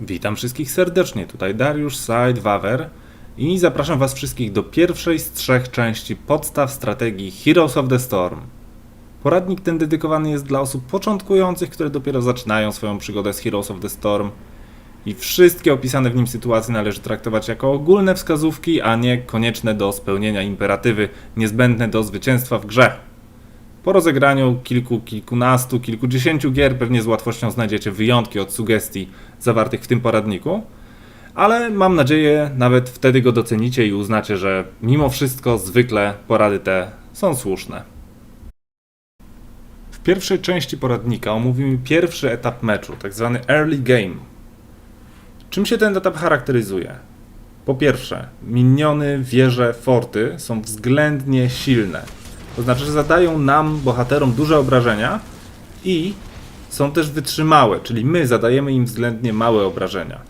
Witam wszystkich serdecznie, tutaj Dariusz Side Waver i zapraszam Was wszystkich do pierwszej z trzech części podstaw strategii Heroes of the Storm. Poradnik ten dedykowany jest dla osób początkujących, które dopiero zaczynają swoją przygodę z Heroes of the Storm i wszystkie opisane w nim sytuacje należy traktować jako ogólne wskazówki, a nie konieczne do spełnienia imperatywy niezbędne do zwycięstwa w grze. Po rozegraniu kilku, kilkunastu, kilkudziesięciu gier pewnie z łatwością znajdziecie wyjątki od sugestii zawartych w tym poradniku, ale mam nadzieję nawet wtedy go docenicie i uznacie, że mimo wszystko zwykle porady te są słuszne. W pierwszej części poradnika omówimy pierwszy etap meczu, tak zwany early game. Czym się ten etap charakteryzuje? Po pierwsze, miniony, wieże, forty są względnie silne. To znaczy, że zadają nam, bohaterom, duże obrażenia i są też wytrzymałe, czyli my zadajemy im względnie małe obrażenia.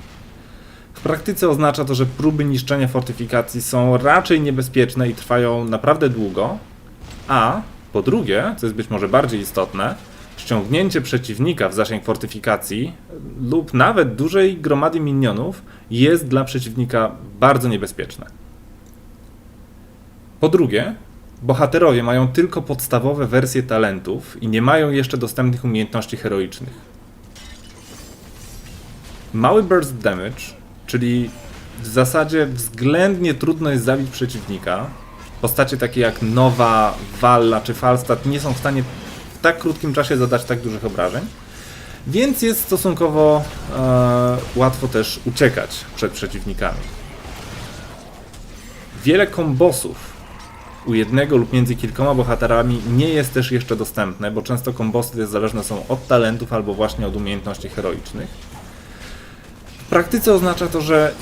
W praktyce oznacza to, że próby niszczenia fortyfikacji są raczej niebezpieczne i trwają naprawdę długo, a po drugie, co jest być może bardziej istotne, ściągnięcie przeciwnika w zasięg fortyfikacji lub nawet dużej gromady minionów jest dla przeciwnika bardzo niebezpieczne. Po drugie, bohaterowie mają tylko podstawowe wersje talentów i nie mają jeszcze dostępnych umiejętności heroicznych. Mały burst damage, czyli w zasadzie względnie trudno jest zabić przeciwnika. Postacie takie jak Nowa, Walla czy Falstad nie są w stanie w tak krótkim czasie zadać tak dużych obrażeń, więc jest stosunkowo e, łatwo też uciekać przed przeciwnikami. Wiele kombosów u jednego lub między kilkoma bohaterami nie jest też jeszcze dostępne, bo często kombosy zależne są od talentów albo właśnie od umiejętności heroicznych. W praktyce oznacza to, że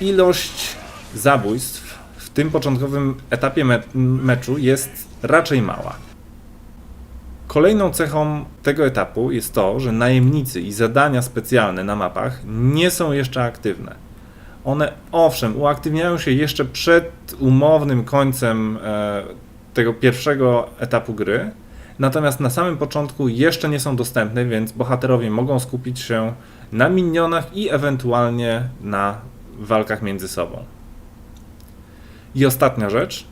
ilość zabójstw w tym początkowym etapie me meczu jest raczej mała. Kolejną cechą tego etapu jest to, że najemnicy i zadania specjalne na mapach nie są jeszcze aktywne. One owszem, uaktywniają się jeszcze przed umownym końcem e, tego pierwszego etapu gry, natomiast na samym początku jeszcze nie są dostępne, więc bohaterowie mogą skupić się na minionach i ewentualnie na walkach między sobą. I ostatnia rzecz.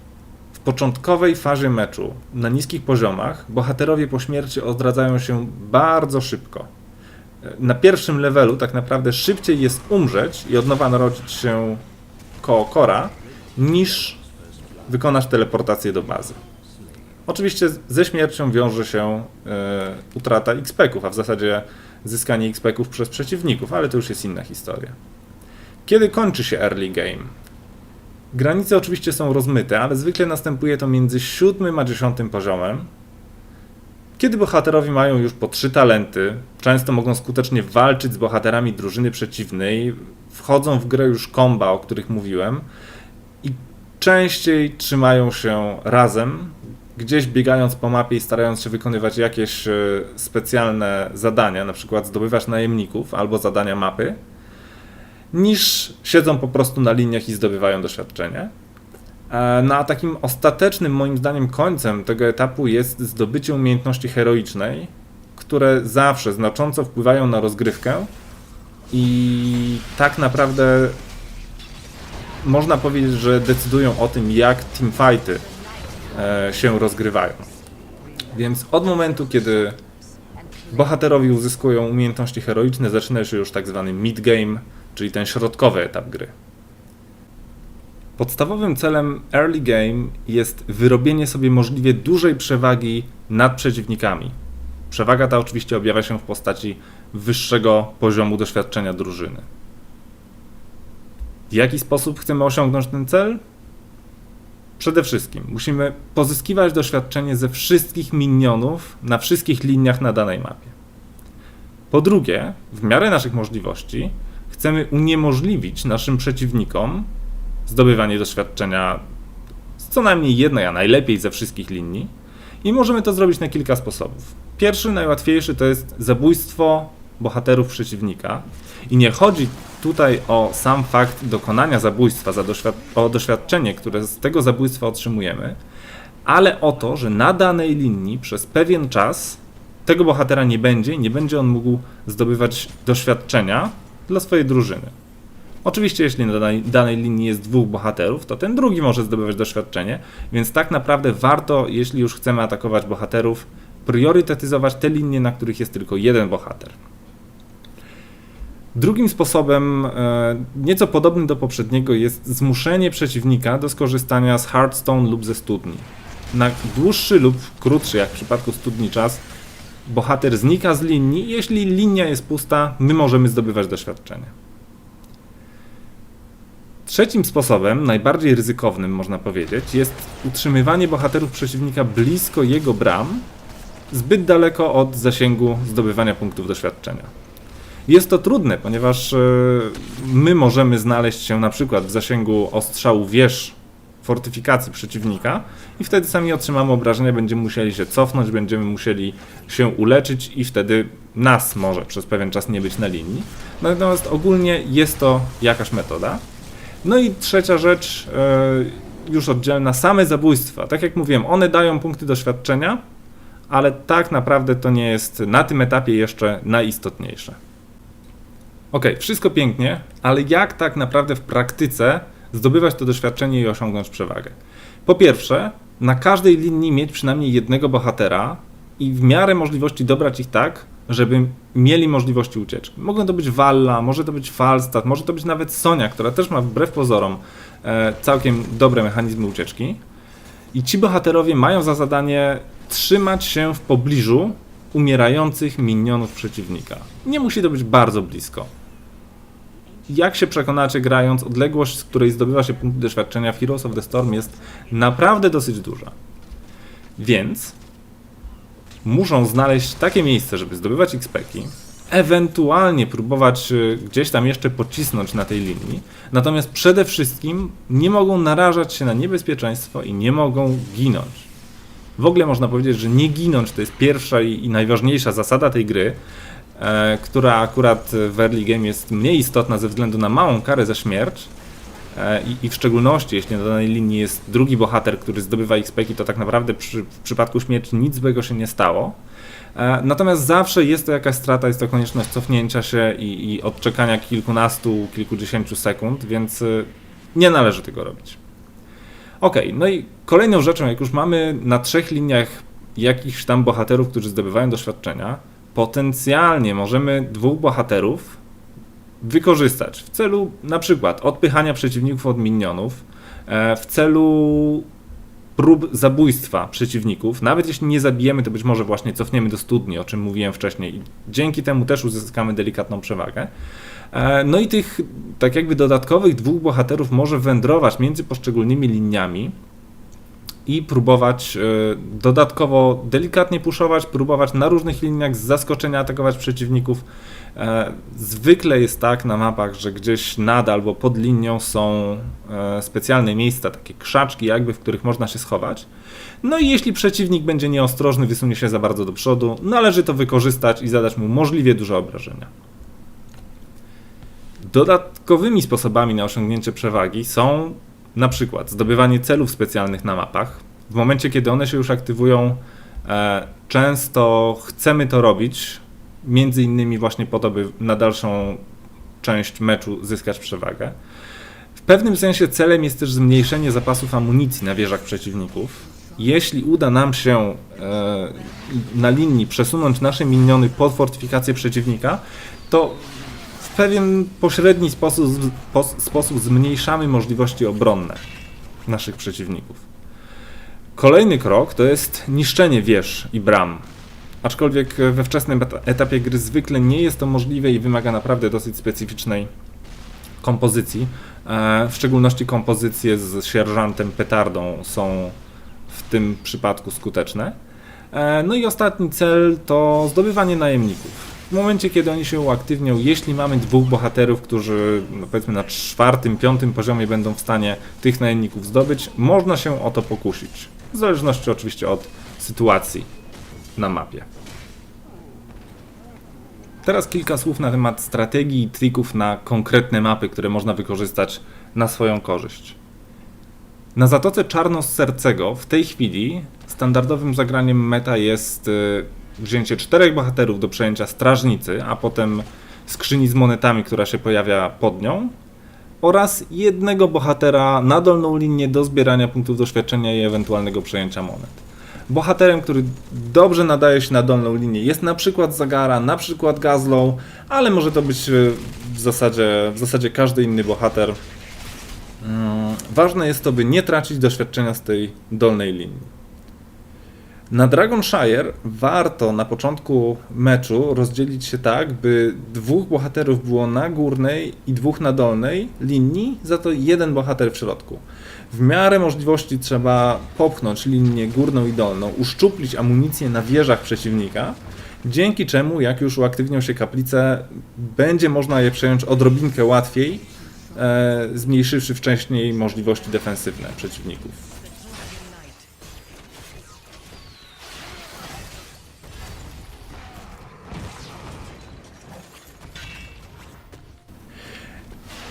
W początkowej fazie meczu, na niskich poziomach, bohaterowie po śmierci odradzają się bardzo szybko. Na pierwszym levelu tak naprawdę szybciej jest umrzeć i od nowa narodzić się koło kora, niż wykonać teleportację do bazy. Oczywiście ze śmiercią wiąże się e, utrata XP-ków, a w zasadzie zyskanie XP-ków przez przeciwników, ale to już jest inna historia. Kiedy kończy się early game? Granice oczywiście są rozmyte, ale zwykle następuje to między siódmym a dziesiątym poziomem. Kiedy bohaterowie mają już po trzy talenty, często mogą skutecznie walczyć z bohaterami drużyny przeciwnej, wchodzą w grę już komba, o których mówiłem, i częściej trzymają się razem, gdzieś biegając po mapie i starając się wykonywać jakieś e, specjalne zadania, na przykład zdobywać najemników albo zadania mapy, niż siedzą po prostu na liniach i zdobywają doświadczenie. E, No a takim ostatecznym, moim zdaniem, końcem tego etapu jest zdobycie umiejętności heroicznej, które zawsze znacząco wpływają na rozgrywkę i tak naprawdę można powiedzieć, że decydują o tym, jak teamfighty e, się rozgrywają. Więc od momentu, kiedy bohaterowie uzyskują umiejętności heroiczne, zaczyna się już tak zwany mid-game, czyli ten środkowy etap gry. Podstawowym celem early game jest wyrobienie sobie możliwie dużej przewagi nad przeciwnikami. Przewaga ta oczywiście objawia się w postaci wyższego poziomu doświadczenia drużyny. W jaki sposób chcemy osiągnąć ten cel? Przede wszystkim musimy pozyskiwać doświadczenie ze wszystkich minionów na wszystkich liniach na danej mapie. Po drugie, w miarę naszych możliwości, chcemy uniemożliwić naszym przeciwnikom zdobywanie doświadczenia z co najmniej jednej, a najlepiej ze wszystkich linii. I możemy to zrobić na kilka sposobów. Pierwszy, najłatwiejszy to jest zabójstwo bohaterów przeciwnika. I nie chodzi tutaj o sam fakt dokonania zabójstwa, za doświad o doświadczenie, które z tego zabójstwa otrzymujemy, ale o to, że na danej linii przez pewien czas tego bohatera nie będzie nie będzie on mógł zdobywać doświadczenia, dla swojej drużyny. Oczywiście, jeśli na danej, danej linii jest dwóch bohaterów, to ten drugi może zdobywać doświadczenie, więc tak naprawdę warto, jeśli już chcemy atakować bohaterów, priorytetyzować te linie, na których jest tylko jeden bohater. Drugim sposobem, e, nieco podobnym do poprzedniego, jest zmuszenie przeciwnika do skorzystania z Hearthstone lub ze studni. Na dłuższy lub krótszy, jak w przypadku studni czas, bohater znika z linii. Jeśli linia jest pusta, my możemy zdobywać doświadczenie. Trzecim sposobem, najbardziej ryzykownym można powiedzieć, jest utrzymywanie bohaterów przeciwnika blisko jego bram, zbyt daleko od zasięgu zdobywania punktów doświadczenia. Jest to trudne, ponieważ e, my możemy znaleźć się na przykład w zasięgu ostrzału wież fortyfikacji przeciwnika i wtedy sami otrzymamy obrażenia, będziemy musieli się cofnąć, będziemy musieli się uleczyć i wtedy nas może przez pewien czas nie być na linii. Natomiast ogólnie jest to jakaś metoda. No i trzecia rzecz, e, już oddzielna, same zabójstwa. Tak jak mówiłem, one dają punkty doświadczenia, ale tak naprawdę to nie jest na tym etapie jeszcze najistotniejsze. Ok, wszystko pięknie, ale jak tak naprawdę w praktyce zdobywać to doświadczenie i osiągnąć przewagę? Po pierwsze, na każdej linii mieć przynajmniej jednego bohatera i w miarę możliwości dobrać ich tak, żeby mieli możliwości ucieczki. Mogą to być Walla, może to być Falstad, może to być nawet Sonia, która też ma wbrew pozorom e, całkiem dobre mechanizmy ucieczki. I ci bohaterowie mają za zadanie trzymać się w pobliżu umierających minionów przeciwnika. Nie musi to być bardzo blisko jak się przekonacie grając, odległość, z której zdobywa się punkty doświadczenia w Heroes of the Storm jest naprawdę dosyć duża. Więc muszą znaleźć takie miejsce, żeby zdobywać XP-ki, ewentualnie próbować y, gdzieś tam jeszcze pocisnąć na tej linii, natomiast przede wszystkim nie mogą narażać się na niebezpieczeństwo i nie mogą ginąć. W ogóle można powiedzieć, że nie ginąć to jest pierwsza i, najważniejsza zasada tej gry, E, która akurat w early game jest mniej istotna ze względu na małą karę za śmierć. E, I, w szczególności, jeśli na danej linii jest drugi bohater, który zdobywa XP, to tak naprawdę przy, w przypadku śmierci nic złego się nie stało. E, natomiast zawsze jest to jakaś strata, jest to konieczność cofnięcia się i, i odczekania kilkunastu, kilkudziesięciu sekund, więc nie należy tego robić. Ok, no i kolejną rzeczą, jak już mamy na trzech liniach jakichś tam bohaterów, którzy zdobywają doświadczenia, potencjalnie możemy dwóch bohaterów wykorzystać w celu na przykład odpychania przeciwników od minionów, e, w celu prób zabójstwa przeciwników. Nawet jeśli nie zabijemy, to być może właśnie cofniemy do studni, o czym mówiłem wcześniej. I dzięki temu też uzyskamy delikatną przewagę. E, no i tych tak jakby dodatkowych dwóch bohaterów może wędrować między poszczególnymi liniami i próbować e, dodatkowo delikatnie puszować, próbować na różnych liniach z zaskoczenia atakować przeciwników. E, zwykle jest tak na mapach, że gdzieś nad albo pod linią są e, specjalne miejsca, takie krzaczki jakby, w których można się schować. No i jeśli przeciwnik będzie nieostrożny, wysunie się za bardzo do przodu, należy to wykorzystać i zadać mu możliwie duże obrażenia. Dodatkowymi sposobami na osiągnięcie przewagi są na przykład zdobywanie celów specjalnych na mapach. W momencie, kiedy one się już aktywują, e, często chcemy to robić, między innymi właśnie po to, by na dalszą część meczu zyskać przewagę. W pewnym sensie celem jest też zmniejszenie zapasów amunicji na wieżach przeciwników. Jeśli uda nam się e, na linii przesunąć nasze miniony pod fortyfikację przeciwnika, to pewien pośredni sposób, sposób zmniejszamy możliwości obronne naszych przeciwników. Kolejny krok to jest niszczenie wież i bram. Aczkolwiek we wczesnym etapie gry zwykle nie jest to możliwe i wymaga naprawdę dosyć specyficznej kompozycji. E, w szczególności kompozycje z sierżantem petardą są w tym przypadku skuteczne. E, no i ostatni cel to zdobywanie najemników. W momencie, kiedy oni się uaktywnią, jeśli mamy dwóch bohaterów, którzy no powiedzmy na czwartym, piątym poziomie będą w stanie tych najemników zdobyć, można się o to pokusić. W zależności oczywiście od sytuacji na mapie. Teraz kilka słów na temat strategii i trików na konkretne mapy, które można wykorzystać na swoją korzyść. Na Zatoce Czarno-Sercego w tej chwili standardowym zagraniem meta jest y, wzięcie czterech bohaterów do przejęcia strażnicy, a potem skrzyni z monetami, która się pojawia pod nią, oraz jednego bohatera na dolną linię do zbierania punktów doświadczenia i ewentualnego przejęcia monet. Bohaterem, który dobrze nadaje się na dolną linię jest na przykład Zagara, na przykład Gazlow, ale może to być e, w zasadzie, w zasadzie każdy inny bohater. Mm, Ważne jest to, by nie tracić doświadczenia z tej dolnej linii. Na Dragonshire warto na początku meczu rozdzielić się tak, by dwóch bohaterów było na górnej i dwóch na dolnej linii, za to jeden bohater w środku. W miarę możliwości trzeba popchnąć linię górną i dolną, uszczuplić amunicję na wieżach przeciwnika, dzięki czemu jak już uaktywnią się kaplice, będzie można je przejąć odrobinkę łatwiej, e, zmniejszywszy wcześniej możliwości defensywne przeciwników.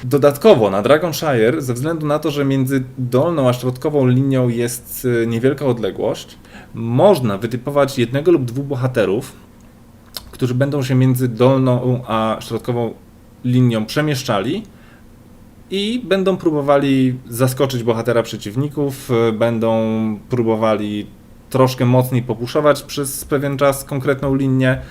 Dodatkowo na Dragonshire, ze względu na to, że między dolną a środkową linią jest y, niewielka odległość, można wytypować jednego lub dwóch bohaterów, którzy będą się między dolną a środkową linią przemieszczali i będą próbowali zaskoczyć bohatera przeciwników, y, będą próbowali troszkę mocniej popuszować przez pewien czas konkretną linię.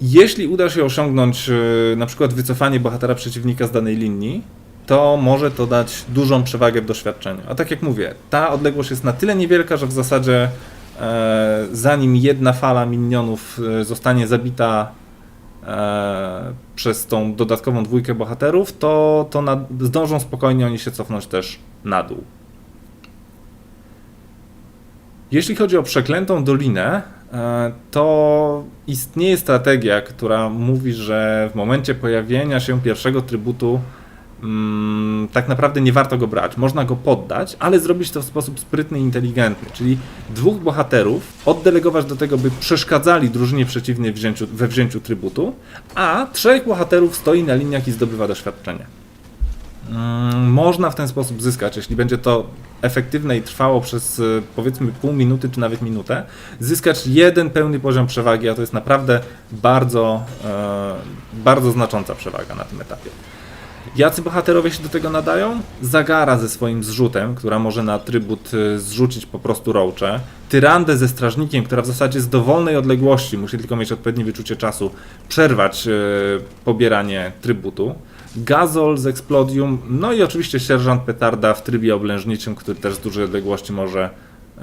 Jeśli uda się osiągnąć yy, na przykład wycofanie bohatera przeciwnika z danej linii, to może to dać dużą przewagę w doświadczeniu. A tak jak mówię, ta odległość jest na tyle niewielka, że w zasadzie e, zanim jedna fala minionów e, zostanie zabita e, przez tą dodatkową dwójkę bohaterów, to, to zdążą spokojnie oni się cofnąć też na dół. Jeśli chodzi o przeklętą dolinę, e, to istnieje strategia, która mówi, że w momencie pojawienia się pierwszego trybutu mm, tak naprawdę nie warto go brać. Można go poddać, ale zrobić to w sposób sprytny i inteligentny, czyli dwóch bohaterów oddelegować do tego, by przeszkadzali drużynie przeciwnej we wzięciu trybutu, a trzech bohaterów stoi na liniach i zdobywa doświadczenie. Mm, Można w ten sposób zyskać, jeśli będzie to efektywne i trwało przez y, powiedzmy pół minuty czy nawet minutę, zyskać jeden pełny poziom przewagi, a to jest naprawdę bardzo, e, bardzo znacząca przewaga na tym etapie. Jacy bohaterowie się do tego nadają? Zagara ze swoim zrzutem, która może na trybut y, zrzucić po prostu rołcze. Tyrandę ze strażnikiem, która w zasadzie z dowolnej odległości, musi tylko mieć odpowiednie wyczucie czasu, przerwać y, pobieranie trybutu. Gazol z Explodium, no i oczywiście sierżant Petarda w trybie oblężniczym, który też z dużej odległości może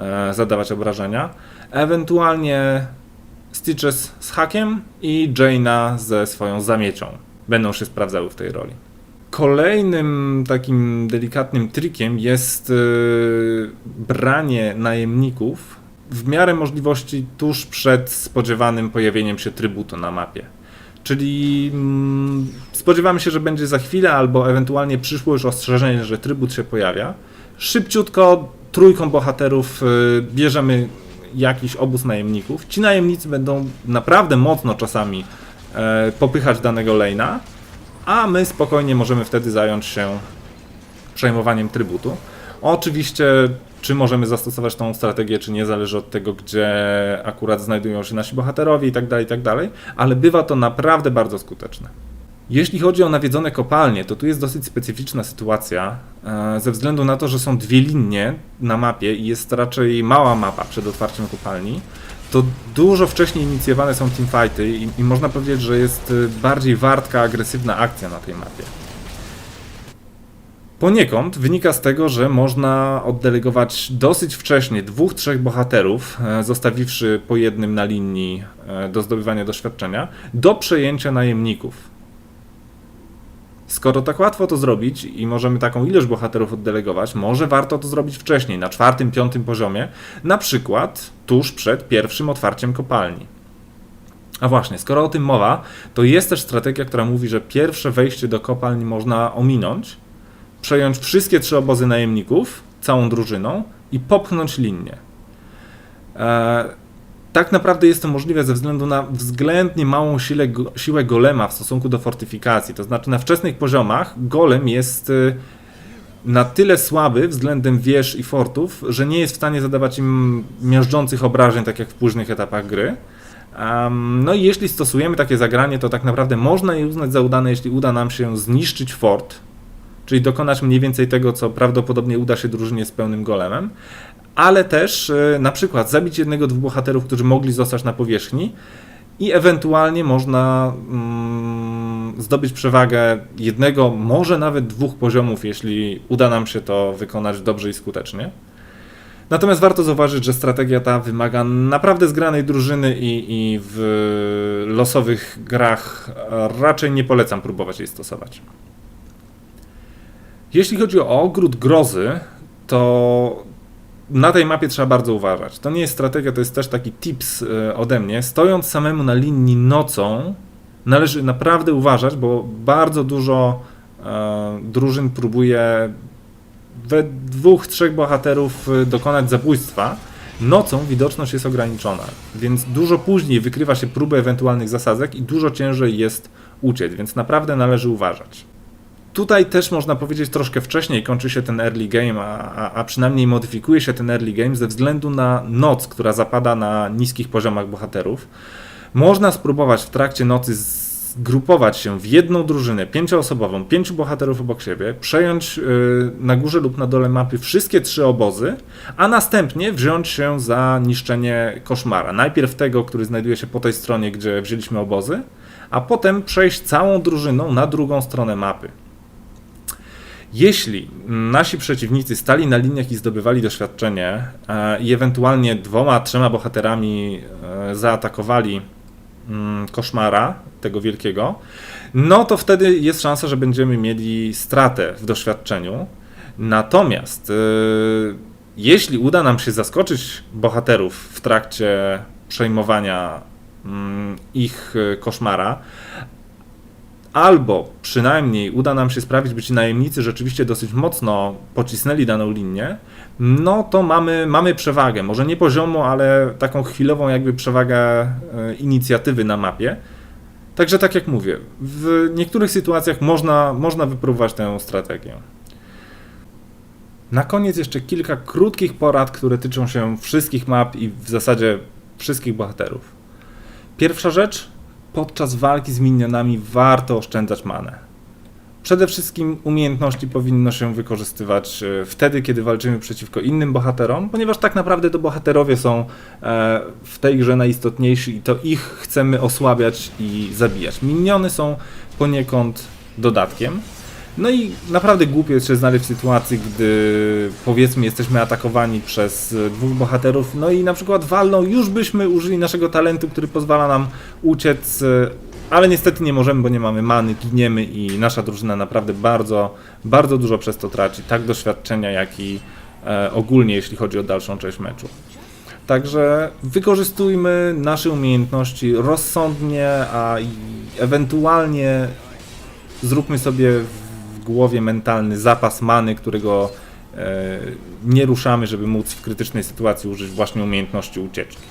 e, zadawać obrażenia. Ewentualnie Stitches z hakiem i Jaina ze swoją zamiecią. Będą się sprawdzały w tej roli. Kolejnym takim delikatnym trikiem jest yy, branie najemników w miarę możliwości tuż przed spodziewanym pojawieniem się trybutu na mapie. Czyli mm, spodziewamy się, że będzie za chwilę, albo ewentualnie przyszło już ostrzeżenie, że trybut się pojawia. Szybciutko trójką bohaterów y, bierzemy jakiś obóz najemników. Ci najemnicy będą naprawdę mocno czasami e, popychać danego lane'a, a my spokojnie możemy wtedy zająć się przejmowaniem trybutu. Oczywiście, czy możemy zastosować tą strategię, czy nie, zależy od tego, gdzie akurat znajdują się nasi bohaterowie i tak dalej, i tak dalej, ale bywa to naprawdę bardzo skuteczne. Jeśli chodzi o nawiedzone kopalnie, to tu jest dosyć specyficzna sytuacja, e, ze względu na to, że są dwie linie na mapie i jest raczej mała mapa przed otwarciem kopalni, to dużo wcześniej inicjowane są teamfighty i, i można powiedzieć, że jest e, bardziej wartka, agresywna akcja na tej mapie. Poniekąd wynika z tego, że można oddelegować dosyć wcześnie dwóch, trzech bohaterów, e, zostawiwszy po jednym na linii do zdobywania doświadczenia, do przejęcia najemników. Skoro tak łatwo to zrobić i możemy taką ilość bohaterów oddelegować, może warto to zrobić wcześniej, na czwartym, piątym poziomie, na przykład tuż przed pierwszym otwarciem kopalni. A właśnie, skoro o tym mowa, to jest też strategia, która mówi, że pierwsze wejście do kopalni można ominąć, przejąć wszystkie trzy obozy najemników, całą drużyną i popchnąć linię. E, tak naprawdę jest to możliwe ze względu na względnie małą siłę, siłę golema w stosunku do fortyfikacji. To znaczy na wczesnych poziomach golem jest y, na tyle słaby względem wież i fortów, że nie jest w stanie zadawać im miażdżących obrażeń, tak jak w późnych etapach gry. Um, no i jeśli stosujemy takie zagranie, to tak naprawdę można je uznać za udane, jeśli uda nam się zniszczyć fort, czyli dokonać mniej więcej tego, co prawdopodobnie uda się drużynie z pełnym golemem, ale też e, na przykład zabić jednego, dwóch bohaterów, którzy mogli zostać na powierzchni i ewentualnie można mm, zdobyć przewagę jednego, może nawet dwóch poziomów, jeśli uda nam się to wykonać dobrze i skutecznie. Natomiast warto zauważyć, że strategia ta wymaga naprawdę zgranej drużyny i, i w losowych grach raczej nie polecam próbować jej stosować. Jeśli chodzi o ogród grozy, to na tej mapie trzeba bardzo uważać. To nie jest strategia, to jest też taki tips e, ode mnie. Stojąc samemu na linii nocą, należy naprawdę uważać, bo bardzo dużo e, drużyn próbuje we dwóch, trzech bohaterów e, dokonać zabójstwa. Nocą widoczność jest ograniczona, więc dużo później wykrywa się próbę ewentualnych zasadzek i dużo ciężej jest uciec, więc naprawdę należy uważać. Tutaj też można powiedzieć troszkę wcześniej kończy się ten early game, a, a, a, przynajmniej modyfikuje się ten early game ze względu na noc, która zapada na niskich poziomach bohaterów. Można spróbować w trakcie nocy zgrupować się w jedną drużynę pięcioosobową, pięciu bohaterów obok siebie, przejąć yy, na górze lub na dole mapy wszystkie trzy obozy, a następnie wziąć się za niszczenie koszmara. Najpierw tego, który znajduje się po tej stronie, gdzie wzięliśmy obozy, a potem przejść całą drużyną na drugą stronę mapy. Jeśli nasi przeciwnicy stali na liniach i zdobywali doświadczenie e, i ewentualnie dwoma, trzema bohaterami e, zaatakowali mm, koszmara tego wielkiego, no to wtedy jest szansa, że będziemy mieli stratę w doświadczeniu. Natomiast e, jeśli uda nam się zaskoczyć bohaterów w trakcie przejmowania mm, ich koszmara, albo przynajmniej uda nam się sprawić, by ci najemnicy rzeczywiście dosyć mocno pocisnęli daną linię, no to mamy, mamy przewagę. Może nie poziomo, ale taką chwilową jakby przewagę e, inicjatywy na mapie. Także tak jak mówię, w niektórych sytuacjach można, można wypróbować tę strategię. Na koniec jeszcze kilka krótkich porad, które tyczą się wszystkich map i w zasadzie wszystkich bohaterów. Pierwsza rzecz, podczas walki z minionami warto oszczędzać manę. Przede wszystkim umiejętności powinno się wykorzystywać e, wtedy, kiedy walczymy przeciwko innym bohaterom, ponieważ tak naprawdę to bohaterowie są e, w tej grze najistotniejsi i to ich chcemy osłabiać i zabijać. Miniony są poniekąd dodatkiem. No i naprawdę głupio jest się znaleźć w sytuacji, gdy powiedzmy jesteśmy atakowani przez dwóch bohaterów, no i na przykład walną, już byśmy użyli naszego talentu, który pozwala nam uciec, ale niestety nie możemy, bo nie mamy many, giniemy i nasza drużyna naprawdę bardzo, bardzo dużo przez to traci, tak doświadczenia, jak i e, ogólnie, jeśli chodzi o dalszą część meczu. Także wykorzystujmy nasze umiejętności rozsądnie, a ewentualnie zróbmy sobie głowie mentalny zapas many, którego e, nie ruszamy, żeby móc w krytycznej sytuacji użyć właśnie umiejętności ucieczki.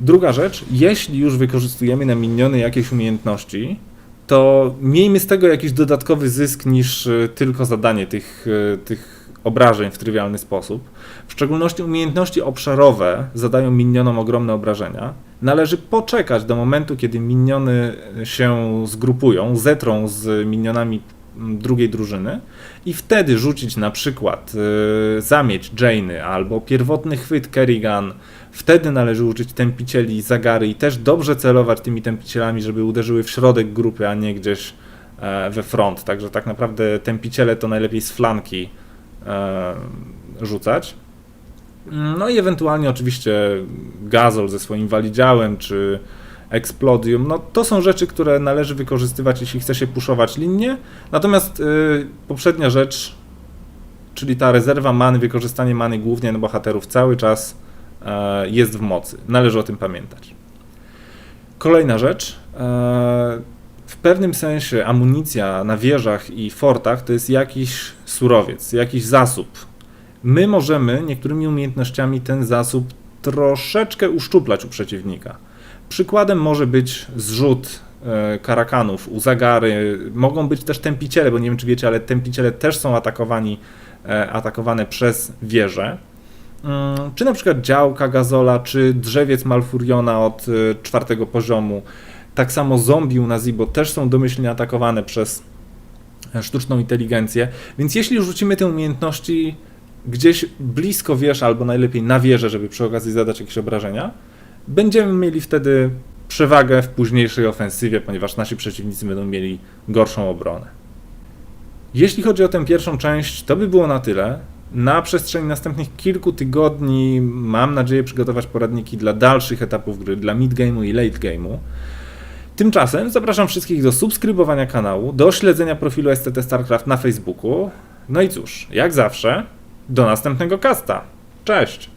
Druga rzecz, jeśli już wykorzystujemy na miniony jakieś umiejętności, to miejmy z tego jakiś dodatkowy zysk niż e, tylko zadanie tych, e, tych obrażeń w trywialny sposób. W szczególności umiejętności obszarowe zadają minionom ogromne obrażenia. Należy poczekać do momentu, kiedy miniony się zgrupują, zetrą z minionami drugiej drużyny i wtedy rzucić na przykład yy, zamieć Jane'y albo pierwotny chwyt Kerrigan. Wtedy należy użyć tępicieli Zagary i też dobrze celować tymi tępicielami, żeby uderzyły w środek grupy, a nie gdzieś e, we front. Także tak naprawdę tępiciele to najlepiej z flanki rzucać. No i ewentualnie oczywiście Gazol ze swoim walidziałem, czy Explodium, no to są rzeczy, które należy wykorzystywać, jeśli chce się puszować linię. Natomiast yy, poprzednia rzecz, czyli ta rezerwa many, wykorzystanie many głównie na bohaterów cały czas yy, jest w mocy. Należy o tym pamiętać. Kolejna rzecz. Yy, pewnym sensie amunicja na wieżach i fortach to jest jakiś surowiec, jakiś zasób, my możemy niektórymi umiejętnościami ten zasób troszeczkę uszczuplać u przeciwnika. Przykładem może być zrzut e, karakanów u zagary. Mogą być też tępiciele, bo nie wiem czy wiecie, ale tępiciele też są atakowani, e, atakowane przez wieże. mm, czy na przykład działka Gazola, czy drzewiec Malfuriona od y, czwartego poziomu. Tak samo zombie u Nazibo też są domyślnie atakowane przez e, sztuczną inteligencję, więc jeśli rzucimy te umiejętności gdzieś blisko wież, albo najlepiej na wieżę, żeby przy okazji zadać jakieś obrażenia, będziemy mieli wtedy przewagę w późniejszej ofensywie, ponieważ nasi przeciwnicy będą mieli gorszą obronę. Jeśli chodzi o tę pierwszą część, to by było na tyle. Na przestrzeni następnych kilku tygodni mam nadzieję przygotować poradniki dla dalszych etapów gry, dla mid-game'u i late-game'u. Tymczasem zapraszam wszystkich do subskrybowania kanału, do śledzenia profilu STT StarCraft na Facebooku. No i cóż, jak zawsze, do następnego kasta. Cześć!